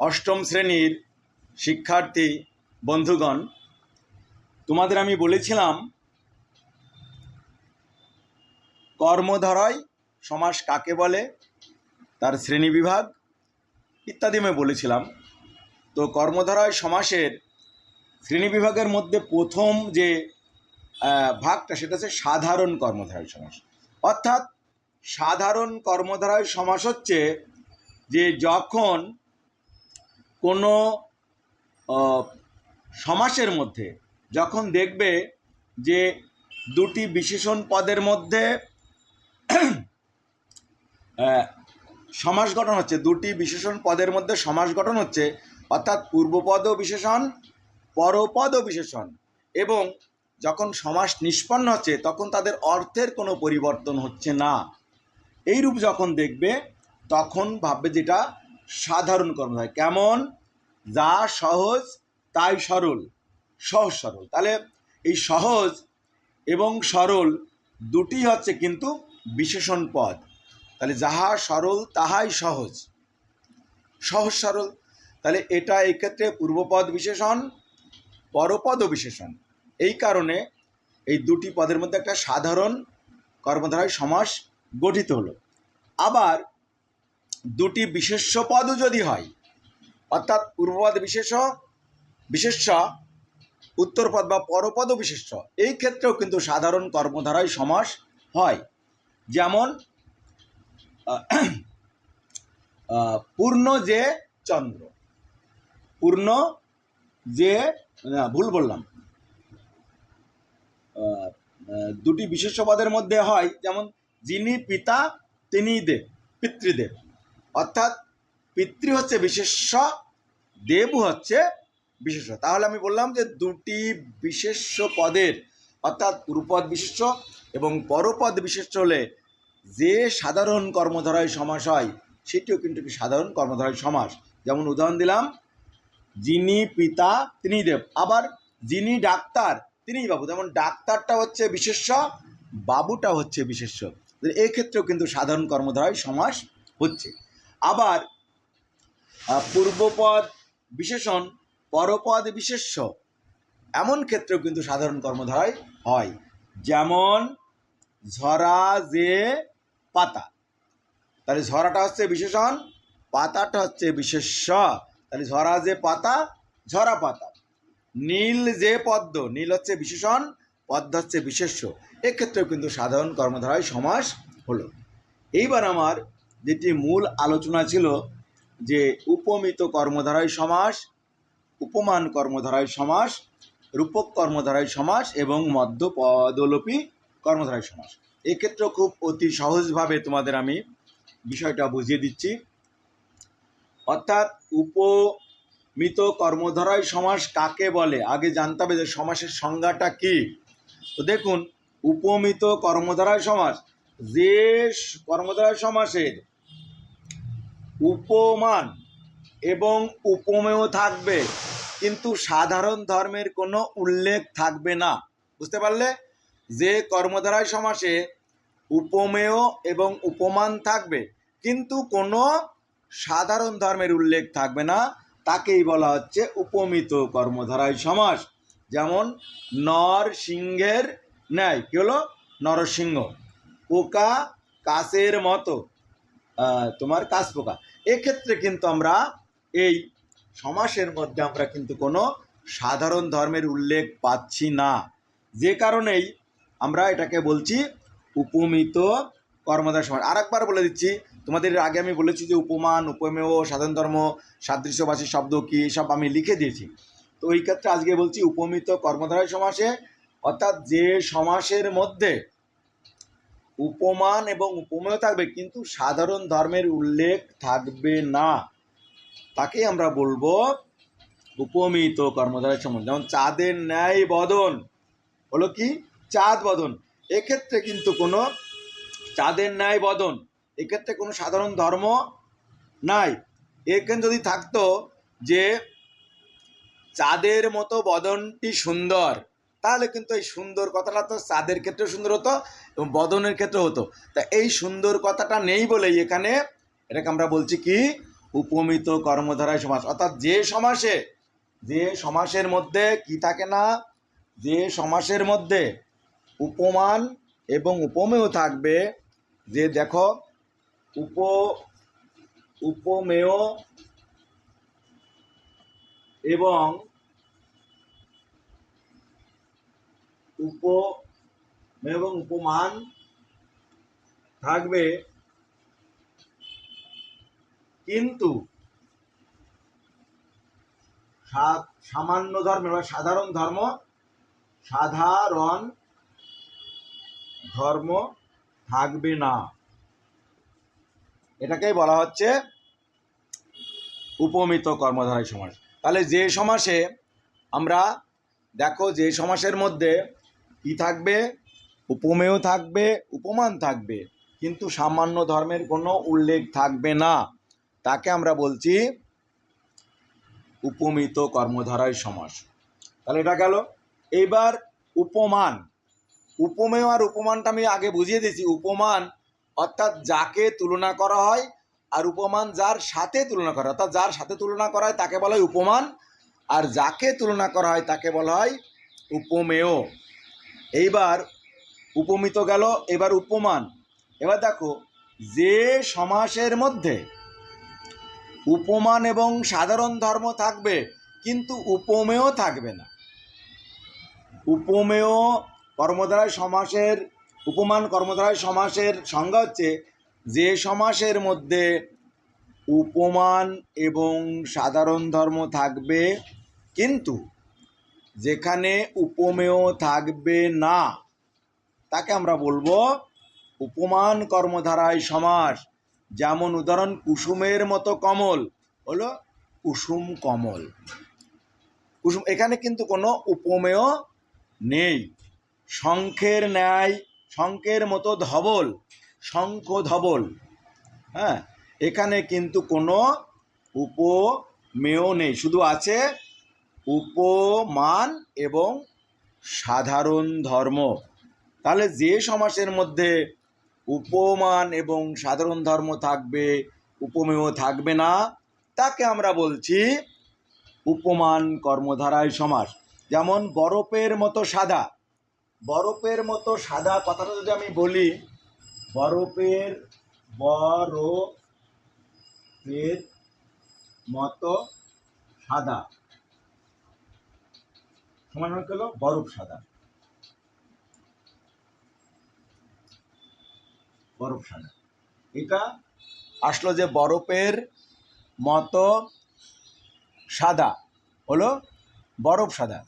অষ্টম শ্রেণির শিক্ষার্থী বন্ধুগণ, তোমাদের আমি বলেছিলাম, কর্মধারায় সমাস কাকে বলে, তার শ্রেণি বিভাগ ইত্যাদি আমি বলেছিলাম। তো কর্মধারায় সমাসের শ্রেণি বিভাগের মধ্যে প্রথম যে ভাগটা সেটা হচ্ছে সাধারণ কর্মধারায় সমাস। অর্থাৎ সাধারণ কর্মধারায় সমাস হচ্ছে যে যখন কোনো সমাসের মধ্যে যখন দেখবে যে দুটি বিশেষণ পদের মধ্যে সমাস গঠন হচ্ছে, দুটি বিশেষণ পদের মধ্যে সমাস গঠন হচ্ছে, অর্থাৎ পূর্বপদ বিশেষণ পরপদ বিশেষণ, এবং যখন সমাস নিষ্পন্ন হচ্ছে, তখন তাদের অর্থের কোনো পরিবর্তন হচ্ছে না। এইরূপ যখন দেখবে, তখন ভাববে যেটা সাধারণ কর্ম হয় কেমন? যা সহজ, তাই সরল। সহজ সরল। তাহলে এই সহজ এবং সরল দুটি হচ্ছে কিন্তু বিশেষণ পদ। তাহলে যাহা সরল, তাহাই সহজ। সহজ সরল। তাহলে এটা এই ক্ষেত্রে পূর্বপদ বিশেষণ, পরপদ বিশেষণ। এই কারণে এই দুটি পদের মধ্যে একটা সাধারণ কর্মধারায় সমাস গঠিত হলো। আবার দুটি বিশেষ্য পদও যদি হয়, অর্থাৎ পূর্বপদ বিশেষ বিশেষ্য, উত্তরপদ বা পরপদ বিশেষ্য, এই ক্ষেত্রেও কিন্তু সাধারণ কর্মধারায় সমাস হয়। যেমন পূর্ণ যে চন্দ্র, পূর্ণ যে ভুল বললাম। দুটি বিশেষ্য পদের মধ্যে হয়, যেমন, যিনি পিতা, তিনি দেব, পিতৃদেব। অর্থাৎ পিতৃ হচ্ছে বিশেষ্য, দেব হচ্ছে বিশেষ্য। তাহলে আমি বললাম যে দুটি বিশেষ্য পদের, অর্থাৎ পূর্বপদ বিশেষ্য এবং পরপদ বিশেষ্য হলে যে সাধারণ কর্মধারায় সমাস হয়, সেটিও কিন্তু একটি সাধারণ কর্মধারায় সমাস। যেমন উদাহরণ দিলাম, যিনি পিতা তিনি দেব। আবার যিনি ডাক্তার, তিনিই বাবু। যেমন ডাক্তারটা হচ্ছে বিশেষ্য বাবুটা হচ্ছে বিশেষ্য। এক্ষেত্রেও কিন্তু সাধারণ কর্মধারায় সমাস হচ্ছে। আবার পূর্বপদ বিশেষণ পরপদ বিশেষ্য। এমন ক্ষেত্রেও কিন্তু সাধারণ কর্মধারায় হয়। যেমন, ঝরা যে পাতা। তাহলে ঝরাটা হচ্ছে বিশেষণ, পাতাটা হচ্ছে বিশেষ্য। তাহলে ঝরা যে পাতা, ঝরা পাতা। নীল যে পদ্ম, নীল হচ্ছে বিশেষণ, পদ্ম হচ্ছে বিশেষ্য। এক্ষেত্রেও কিন্তু সাধারণ কর্মধারায় সমাস হলো। এইবার আমার যেটি মূল আলোচনা ছিল যে উপমিত কর্মধারায় সমাস, উপমান কর্মধারায় সমাস, রূপক কর্মধারায় সমাস এবং মধ্য পদলোপী কর্মধারায় সমাস। এক্ষেত্রেও খুব অতি সহজভাবে তোমাদের আমি বিষয়টা বুঝিয়ে দিচ্ছি। অর্থাৎ উপমিত কর্মধারায় সমাস কাকে বলে? আগে জানতে হবে যে সমাসের সংজ্ঞাটা কি। তো দেখুন, উপমিত কর্মধারায় সমাস যে কর্মধারায় সমাসের উপমান এবং উপমেয় থাকবে। কিন্তু সাধারণ ধর্মের কোনো উল্লেখ থাকবে না। বুঝতে পারলে? যে কর্মধারায় সমাসে উপমেয় এবং উপমান থাকবে, কিন্তু কোনো সাধারণ ধর্মের উল্লেখ থাকবে না, তাকেই বলা হচ্ছে উপমিত কর্মধারায় সমাস। যেমন নর সিংহের ন্যায়। কি হলো? নরসিংহ। পোকা কাছের মতো। তোমার কাশ পোকা। এক্ষেত্রে কিন্তু আমরা এই সমাসের মধ্যে আমরা কিন্তু কোনো সাধারণ ধর্মের উল্লেখ পাচ্ছি না। যে কারণেই আমরা এটাকে বলছি উপমিত কর্মধার সমাস। আর একবার বলে দিচ্ছি, তোমাদের আগে আমি বলেছি যে উপমান, উপমেয়, সাধারণ ধর্ম, সাদৃশ্যবাসী শব্দ কী, সব আমি লিখে দিয়েছি। তো এই ক্ষেত্রে আজকে বলছি উপমিত কর্মধারয় সমাসে, অর্থাৎ যে সমাসের মধ্যে উপমান এবং উপমেয় থাকবে, কিন্তু সাধারণ ধর্মের উল্লেখ থাকবে না। তাকেই আমরা বলব উপমিত কর্মধারয় সমাস যেমন চাঁদের ন্যায় বদন, হলো কি? চাঁদ বদন। এক্ষেত্রে কিন্তু কোনো চাঁদের ন্যায় বদন, এক্ষেত্রে কোনো সাধারণ ধর্ম নাই। এখানে যদি থাকতো যে চাঁদের মতো বদনটি সুন্দর তাহলে কিন্তু এই সুন্দর কথাটা তো চাঁদের ক্ষেত্রে সুন্দর হতো এবং বদনের ক্ষেত্রে হতো। তা এই সুন্দর কথাটা নেই বলেই এখানে এটাকে আমরা বলছি কি? উপমিত কর্মধারায় সমাস। অর্থাৎ যে সমাসে, যে সমাসের মধ্যে কি থাকে না? যে সমাসের মধ্যে উপমান এবং উপমেয় থাকবে, যে দেখো, উপ, উপমেয় এবং উপ এবং উপমান থাকবে। কিন্তু সামান্য ধর্ম বা সাধারণ ধর্ম সাধারণ ধর্ম থাকবে না। এটাকেই বলা হচ্ছে উপমিত কর্মধারয় সমাস। তাহলে যে সমাসে আমরা দেখো যে সমাসের মধ্যে কি থাকবে? উপমেয় থাকবে, উপমান থাকবে। কিন্তু সামান্য ধর্মের কোনো উল্লেখ থাকবে না। তাকে আমরা বলছি উপমিত কর্মধারায় সমাস। তাহলে এটা গেল। এইবার উপমান। উপমেয় আর উপমানটা আমি আগে বুঝিয়ে দিয়েছি। উপমান অর্থাৎ যাকে তুলনা করা হয় আর উপমান যার সাথে তুলনা করা অর্থাৎ যার সাথে তুলনা করা হয় তাকে বলা হয় উপমান। আর যাকে তুলনা করা হয় তাকে বলা হয় উপমেয়। এইবার উপমিত গেল, এবার উপমান। এবার দেখো, যে সমাসের মধ্যে উপমান এবং সাধারণ ধর্ম থাকবে, কিন্তু উপমেয় থাকবে না। উপমেয় কর্মধারায় সমাসের, উপমান কর্মধারায় সমাসের সংজ্ঞা হচ্ছে, যে সমাসের মধ্যে উপমান এবং সাধারণ ধর্ম থাকবে, কিন্তু যেখানে উপমেয় থাকবে না, তাকে আমরা বলব উপমান কর্মধারায় সমাস। যেমন উদাহরণ, কুসুমের মতো কমল হলো কুসুম কমল। কুসুম, এখানে কিন্তু কোনো উপমেয় নেই। শঙ্খের ন্যায়, শঙ্খের মতো ধবল, শঙ্খ ধবল হ্যাঁ? এখানে কিন্তু কোনো উপমেয় নেই। শুধু আছে উপমান এবং সাধারণ ধর্ম। তাহলে যে সমাসের মধ্যে উপমান এবং সাধারণ ধর্ম থাকবে, উপমেয় থাকবে না, তাকে আমরা বলছি উপমান কর্মধারায় সমাস। যেমন বরফের মতো সাদা। বরফের মতো সাদা কথাটা যদি আমি বলি, বরফের বরফের মতো সাদা। সমান হয়ে বরফ সাদা। বরফ সাদা। এটা আসলো যে বরফের মতো সাদা, হলো বরফ সাদা।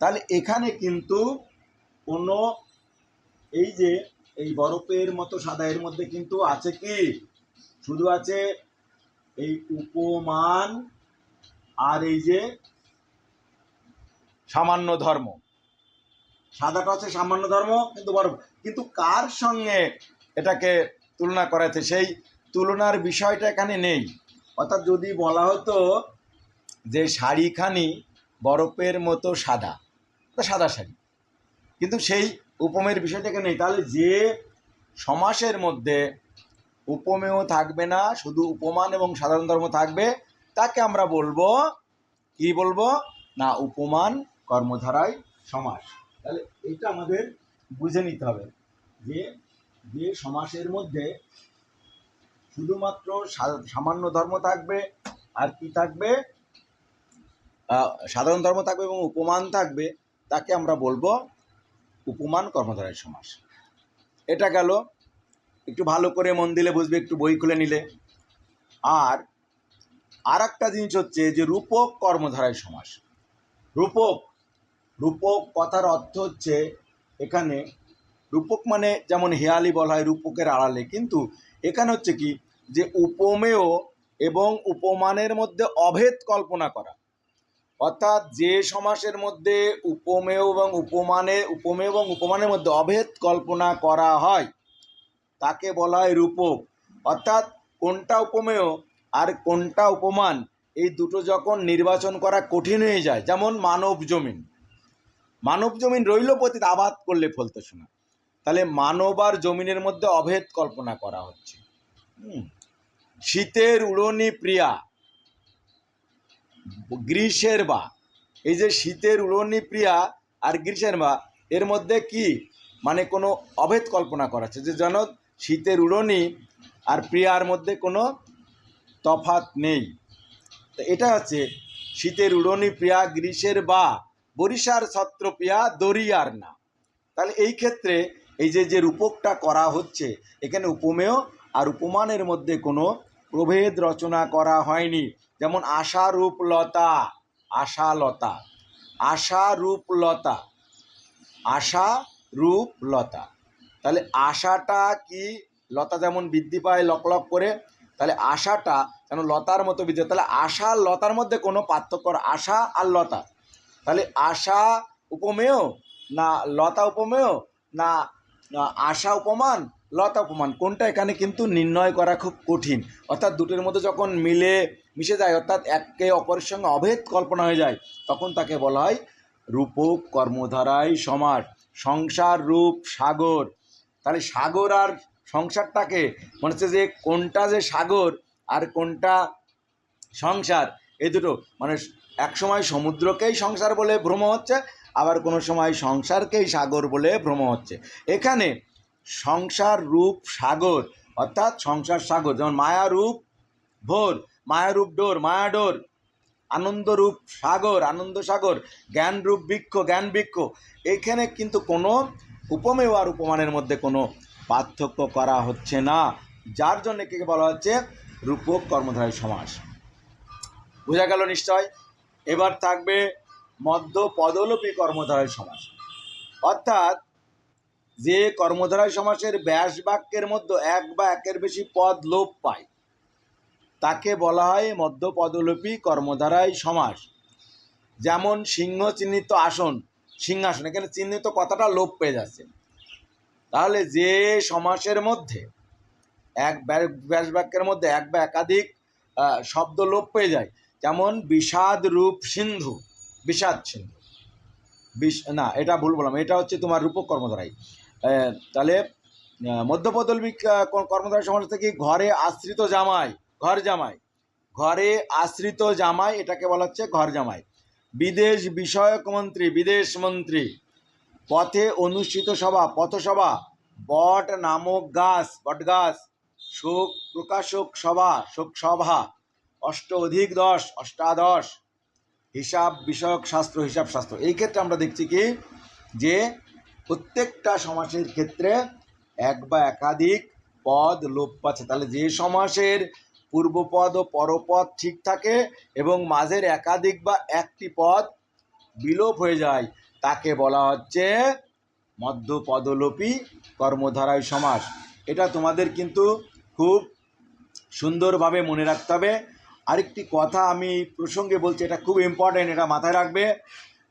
তাহলে এখানে কিন্তু কোনো এই যে এই বরফের মতো সাদা, এর মধ্যে কিন্তু আছে কি? শুধু আছে এই উপমান আর এই যে সামান্য ধর্ম। সাদাটা হচ্ছে সামান্য ধর্ম, কিন্তু বরফ কিন্তু কার সঙ্গে এটাকে তুলনা করাতে সেই তুলনার বিষয়টা এখানে নেই। অর্থাৎ যদি বলা হতো যে শাড়িখানি বরফের মতো সাদা সাদা শাড়ি। কিন্তু সেই উপমেয়ের বিষয়টাকে নেই। তাহলে যে সমাসের মধ্যে উপমেয় থাকবে না, শুধু উপমান এবং সাধারণ ধর্ম থাকবে, তাকে আমরা বলব, কি বলব? না, উপমান কর্মধারায় সমাস। তাহলে এটা আমাদের বুঝে নিতে হবে যে যে সমাসের মধ্যে শুধুমাত্র সামান্য ধর্ম থাকবে আর কি থাকবে? সাধারণ ধর্ম থাকবে এবং উপমান থাকবে, তাকে আমরা বলব উপমান কর্মধারায় সমাস। এটা গেল, একটু ভালো করে মন দিলে বুঝবে, একটু বই খুলে নিলে। আর আর একটা জিনিস হচ্ছে যে রূপক কর্মধারায় সমাস। রূপক রূপক কথার অর্থ হচ্ছে এখানে, রূপক মানে যেমন হেয়ালি বলা হয় রূপকের আড়ালে, কিন্তু এখানে হচ্ছে কি, যে উপমেয় এবং উপমানের মধ্যে অভেদ কল্পনা করা। অর্থাৎ যে সমাসের মধ্যে উপমেয় এবং উপমানে, উপমেয় এবং উপমানের মধ্যে অভেদ কল্পনা করা হয়, তাকে বলা হয় রূপক। অর্থাৎ কোনটা উপমেয় আর কোনটা উপমান, এই দুটো যখন নির্বাচন করা কঠিন হয়ে যায়, যেমন মানব জমিন। মানব জমিন রইল পতিত, আবাদ করলে ফলতে শোনা। তাহলে মানব আর জমিনের মধ্যে অভেদ কল্পনা করা হচ্ছে। শীতের উড়নি প্রিয়া, গ্রীষ্মের বা। এই যে শীতের উড়নি প্রিয়া আর গ্রীষ্মের বা, এর মধ্যে কি? মানে কোনো অভেদ কল্পনা করা হচ্ছে যে যেন শীতের উড়নি আর প্রিয়ার মধ্যে কোনো তফাত নেই। তো এটা হচ্ছে, শীতের উড়নি প্রিয়া, গ্রীষ্মের বা। বরিশার ছত্রপিয়া দরিয়ার না। তাহলে এই ক্ষেত্রে এই যে যে রূপকটা করা হচ্ছে, এখানে উপমেয় আর উপমানের মধ্যে কোনো প্রভেদ রচনা করা হয়নি। যেমন আশা রূপলতা আশালতা আশা রূপলতা আশা রূপলতা তাহলে আশাটা কি? লতা যেমন বৃদ্ধি পায় লকলক করে, তাহলে আশাটা যেন লতার মতো বৃদ্ধি তাহলে আশা লতার মধ্যে কোনো পার্থক্য, আশা আর লতা। তাহলে আশা উপমেয় না লতা উপমেয় না আশা উপমান, লতা উপমান? কোনটা এখানে কিন্তু নির্ণয় করা খুব কঠিন। অর্থাৎ দুটোর মধ্যে যখন মিলে, মিশে যায়, অর্থাৎ একে অপরের সঙ্গে অভেদ কল্পনা হয়ে যায়, তখন তাকে বলা হয় রূপক কর্মধারায় সমাস সংসার রূপ সাগর। তাহলে সাগর আর সংসারটাকে, মনে হচ্ছে যে কোনটা যে সাগর আর কোনটা সংসার, এই দুটো মানে এক সময় সমুদ্রকেই সংসার বলে ভ্রম হচ্ছে, আবার কোনো সময় সংসারকেই সাগর বলে ভ্রম হচ্ছে। এখানে সংসার রূপ সাগর, অর্থাৎ সংসার সাগর, যেমন মায়া রূপ ভোর মায়ারূপ ডোর, মায়া ডোর আনন্দরূপ সাগর, আনন্দ সাগর জ্ঞানরূপ বৃক্ষ, জ্ঞান বৃক্ষ। এখানে কিন্তু কোনো উপমেয় আর উপমানের মধ্যে কোনো পার্থক্য করা হচ্ছে না, যার জন্য কি বলা হচ্ছে রূপক কর্মধারয় সমাস। বোঝা গেল নিশ্চয়? এবার থাকবে মধ্য পদলোপী কর্মধারয় সমাস। অর্থাৎ যে কর্মধারয় সমাসের ব্যাস বাক্যের মধ্যে এক বা একের বেশি পদ লোপ পায়, তাকে বলা হয় মধ্য পদলোপী কর্মধারায় সমাস। যেমন সিংহ চিহ্নিত আসন, সিংহাসন, এখানে চিহ্নিত কথাটা লোপ পেয়ে যাচ্ছে। তাহলে যে সমাসের মধ্যে এক ব্যা- ব্যাস বাক্যের মধ্যে এক বা একাধিক শব্দ লোপ পেয়ে যায় যেমন বিষাদ রূপ সিন্ধু। বিষাদ সিন্ধু। বিষ না এটা ভুল বললাম। এটা হচ্ছে তোমার রূপক কর্মধারাই। তাহলে মধ্যপদলবিক আহ, কর- কর্মধারয় সমাজ থেকে ঘরে আশ্রিত জামাই ঘর জামাই। ঘরে আশ্রিত জামাই এটাকে বলা হচ্ছে ঘর জামাই। বিদেশ বিষয়ক মন্ত্রী বিদেশ মন্ত্রী। পথে অনুষ্ঠিত সভা পথসভা। বট নামক গাছ বট গাছ। শোক প্রকাশক সভা শোক সভা। অষ্ট অধিক দশ, অষ্টাদশ, হিসাব বিষয়ক শাস্ত্র, হিসাব শাস্ত্র। এই ক্ষেত্রে আমরা দেখছি কি? যে প্রত্যেকটা সমাসের ক্ষেত্রে এক বা একাধিক পদ লোপ পাচ্ছে। তাহলে যে সমাসের পূর্বপদ ও পরপদ ঠিক থাকে এবং মাঝের একাধিক বা একটি পদ বিলোপ হয়ে যায়, তাকে বলা হচ্ছে মধ্যপদলোপী কর্মধারায় সমাস। এটা তোমাদের কিন্তু খুব সুন্দরভাবে মনে রাখতে হবে। আরেকটি কথা আমি প্রসঙ্গে বলছি, এটা খুব ইম্পর্ট্যান্ট এটা মাথায় রাখবে।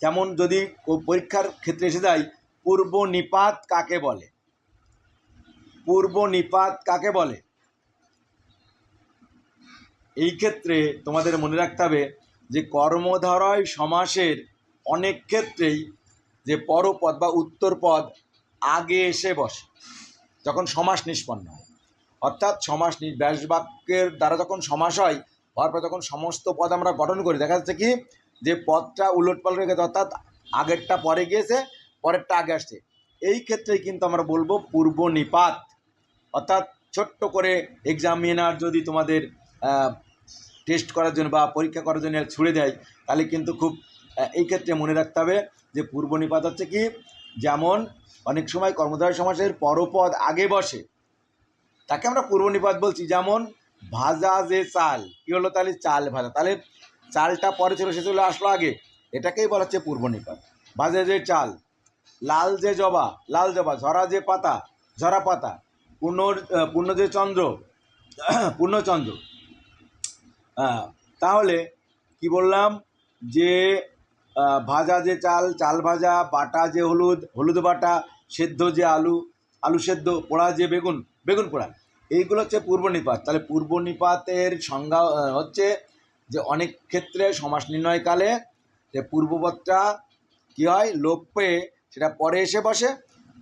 যেমন যদি পরীক্ষার ক্ষেত্রে এসে যায়, পূর্ব নিপাত কাকে বলে? পূর্ব নিপাত কাকে বলে? এই ক্ষেত্রে তোমাদের মনে রাখতে হবে যে কর্মধারয় সমাসের অনেক ক্ষেত্রেই যে পরপদ বা উত্তরপদ আগে এসে বসে, যখন সমাস নিষ্পন্ন হয়। অর্থাৎ সমাস নি- ব্যাস বাক্যের দ্বারা যখন সমাস হয় হওয়ার পর যখন সমস্ত পদ আমরা গঠন করি, দেখা যাচ্ছে কি? যে পদটা উলট পালট হয়ে গেছে, অর্থাৎ আগেরটা পরে গিয়েছে, পরেরটা আগে আসছে। এই ক্ষেত্রে কিন্তু আমরা বলব পূর্ব নিপাত। অর্থাৎ ছোট্ট করে এক্সামিনার যদি তোমাদের টেস্ট করার জন্য বা পরীক্ষা করার জন্য ছুড়ে দেয়, তাহলে কিন্তু খুব এই ক্ষেত্রে মনে রাখতে হবে যে পূর্ব নিপাত হচ্ছে কি? যেমন অনেক সময় কর্মধারয় সমাসের পরপদ আগে বসে, তাকে আমরা পূর্ব নিপাত বলছি। যেমন ভাজা যে চাল, কি হলো তাহলে? চাল ভাজা। তাহলে চালটা পরে ছিল, সে চলে আসলো আগে। এটাকেই বলা হচ্ছে পূর্ব নিপাত ভাজা যে চাল, লাল যে জবা, লাল জবা, ঝরা যে পাতা, ঝরা পাতা পূর্ণ পূর্ণ যে চন্দ্র পূর্ণচন্দ্র তাহলে কি বললাম? যে ভাজা যে চাল চাল ভাজা, বাটা যে হলুদ হলুদ বাটা, সেদ্ধ যে আলু আলু সেদ্ধ, পোড়া যে বেগুন বেগুন পোড়া। এইগুলো হচ্ছে পূর্ব নিপাত। তাহলে পূর্ব নিপাতের সংজ্ঞা হচ্ছে যে অনেক ক্ষেত্রে সমাস নির্ণয়কালে যে পূর্বপদটা কী হয়? লোপ পেয়ে সেটা পরে এসে বসে,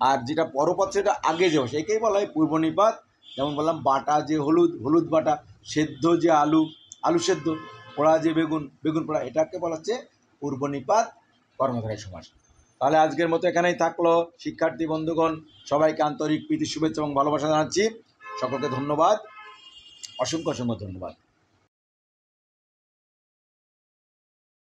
আর যেটা পরপদ সেটা আগে যে বসে। একেই বলা হয় পূর্ব নিপাত। যেমন বললাম, বাটা যে হলুদ হলুদ বাটা, সেদ্ধ যে আলু আলু সেদ্ধ, পোড়া যে বেগুন বেগুন পোড়া, এটাকে বলা হচ্ছে পূর্বনিপাত কর্মধারী সমাস। তাহলে আজকের মতো এখানেই থাকল। শিক্ষার্থী, বন্ধুগণ, সবাইকে আন্তরিক প্রীতি, শুভেচ্ছা এবং ভালোবাসা জানাচ্ছি। সকলকে ধন্যবাদ। অসংখ্য অসংখ্য ধন্যবাদ।